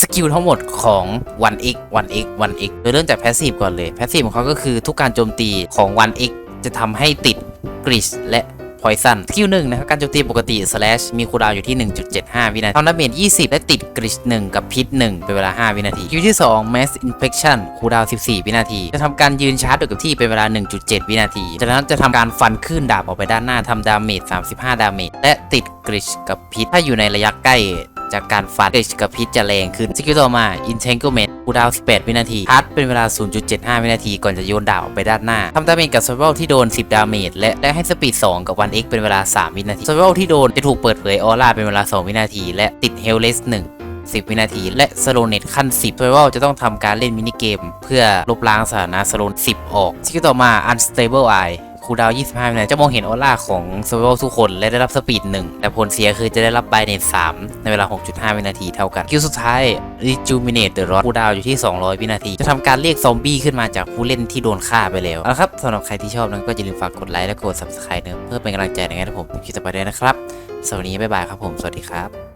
สกิลทั้งหมดของ 1x 1x 1x โดยเริ่มจากแพสซีฟก่อนเลย แพสซีฟของเขาก็คือทุกการโจมตีของ 1x จะทำให้ติดกริชและพอยซันสกิลหนึ่งนะครับการโจมตีปกติ slash มีคูลดาวน์อยู่ที่ 1.75 วินาทีทำดาเมจ20 และติดกริช1กับพิษ 1 เป็นเวลา 5 วินาทีสกิลที่ 2 mass infection คูลดาวน์14 วินาที จะทำการยืนชาร์จอยู่กับที่เป็นเวลา 1.7 วินาที จากนั้นจะทำการฟันขึ้นดาบออกไปด้านหน้าทำดาเมจ 35 ดาเมจและติดกริชกับพิษถ้าอยู่ในระยะใกล้ จากการฟันเดชกับพิษจะแรงขึ้นสกิลต่อมา Entanglement คูดาวน์18 วินาทีฮาร์ดเป็นเวลา 0.75 วินาทีก่อนจะโยนดาบออกไปด้านหน้าทำดาเมจกับ s u r v i v a l ที่โดน 10 ดาเมจและได้ให้สปีด 2 กับ 1x เป็นเวลา 3 วินาที s u r v i v a l ที่โดนจะถูกเปิดเผยออร่าเป็นเวลา 2 วินาที และติด Hellless 1 10 วินาที และ Slowness ขั้น 10 s u r v i v a l จะต้องทำการเล่นมินิเกม เพื่อลบล้างสถานะ Slow 10 ออกสกิลต่อมา Unstable Eye คูลดาว 25วินาทีจะมองเห็นออร่าของ s u r v i v a l ทุกคนและได้รับสปีด 1 แต่ผลเสียคือจะได้รับไบเนต3ในเวลา 6.5 วินาทีเท่ากันสกิลสุดท้าย Rejuvenate the Rod คูลดาวอยู่ที่ 200 วินาที จะทำการเรียกซอมบี้ขึ้นมาจากผู้เล่นที่โดนฆ่าไปแล้วเอาละครับสำหรับใครที่ชอบนั้นก็อย่าลืมฝากกดไลค์และกด subscribe เพื่อเป็นกำลังใจในการที่ผมคลิปต่อไปด้วยนะครับสวัสดีบ๊ายบายครับผมสวัสดีครับ